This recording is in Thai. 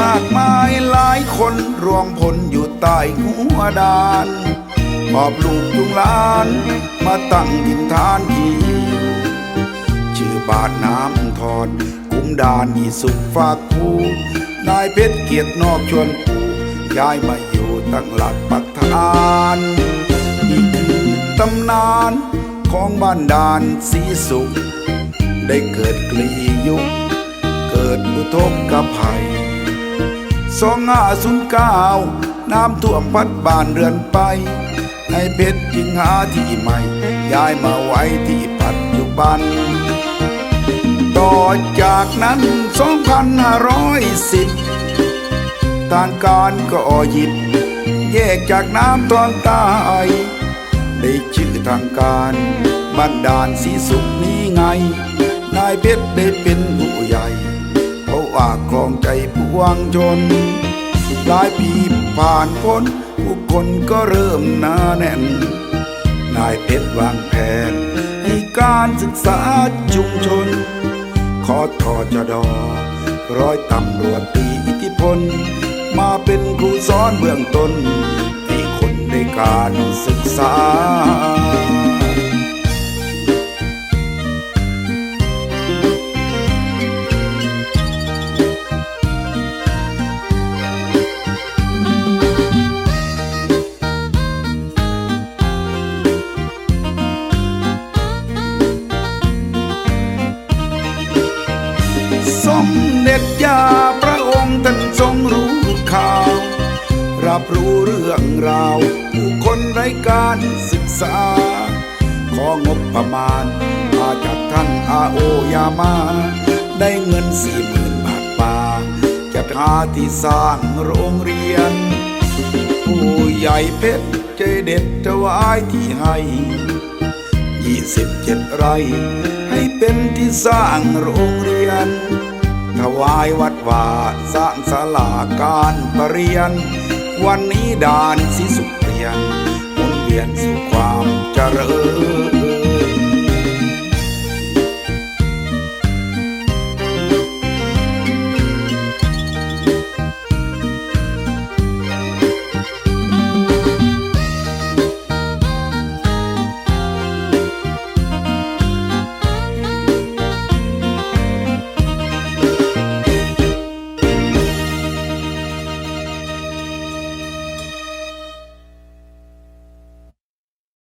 มากมายหลายคนรวมพลอยู่ใต้หัวดานหอบลูกจุงลาน มาตั้งถิ่นฐานทีชื่อบาทน้ำทอดกุ้มดานอีสุขฝากผูนายเพชรเกียรตินอกชวนผูย้ายมาอยู่ตั้งหลักปักฐานนี่คือตำนานของบ้านดานสีสุข ได้เกิดกลียุคเกิดอุทกภัย สองห้าศูนย์เก้าน้ำท่วมพัดบ้านเรือนไป ในเพชรจึงหาที่ใหม่ ย้ายมาไว้ที่ปัจจุบัน ต่อจากนั้น 2510 ทางการก็หยิบ แยกจากน้ำตอนใต้ได้ชื่อทางการ บ้านดานสีสุขนี้ไง นายเพชรได้เป็นผู้ วงชน หลายปีผ่านพ้นผู้คนก็เริ่มหนาแน่น นายเพชรวางแผน ให้การศึกษาชุมชน ขอทอจดอร้อยตำรวจตีอิทธิพล มาเป็นครูสอนเบื้องต้นให้คนในการศึกษา สมเด็จยาพระองค์ท่านทรงรู้ข่าว รับรู้เรื่องราว ผู้คนไร้การศึกษา ของบประมาณมาจากท่านอาโอยามา ได้เงินสี่หมื่นบาทป่าจัดหาที่สร้างโรงเรียน ผู้ใหญ่เพชรใจเด็ดถวายที่ให้ ยี่สิบเจ็ดไร่ ให้เป็นที่สร้างโรงเรียน ถวายวัดว่าสร้างศาลาการประเรียน วันนี้ด่านสิสุเปลี่ยนหมุนเวียนสู่ความเจริญ